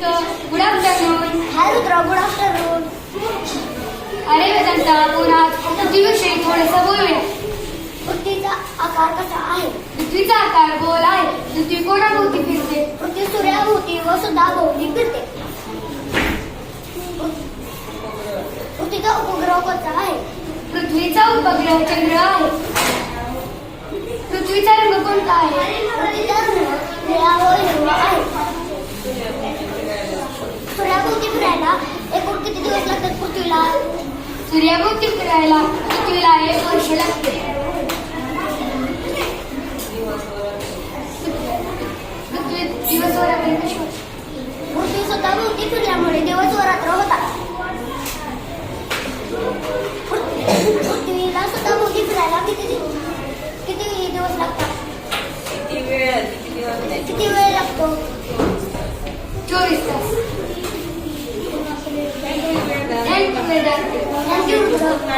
Good afternoon. Hi Rudra good afternoon अरे वेदांत आज. पृथ्वीविषयी थोडंसं बोलूया पृथ्वीचा आकार कसा आहे? पृथ्वीचा आकार गोल आहे. पृथ्वी कोणाभोवती फिरते? पृथ्वी सूर्याभोवती व सुद्धा भोवती फिरते. पृथ्वीचा उपग्रह कोणता आहे? पृथ्वीचा उपग्रह चंद्र आहे. पृथ्वीचा रंग कोणता आहे पृथ्वीचा रंग निळा व हिरवा आहे सूर्याभोवती फिरायला एकूण किती दिवस लागतात पृथ्वीला सूर्याभोवती फिरायला. पृथ्वीला एक वर्ष लागते. पृथ्वी दिवस व रात्र कशी होते? पृथ्वी स्वतः भोवती फिरल्यामुळे दिवस व रात्र होतात पृथ्वीला स्वतः फिरायला किती दिवस किती दिवस लागतात? किती वेळ किती किती वेळ लागतो? वेळ थँक्यू वेदांत थँक्यू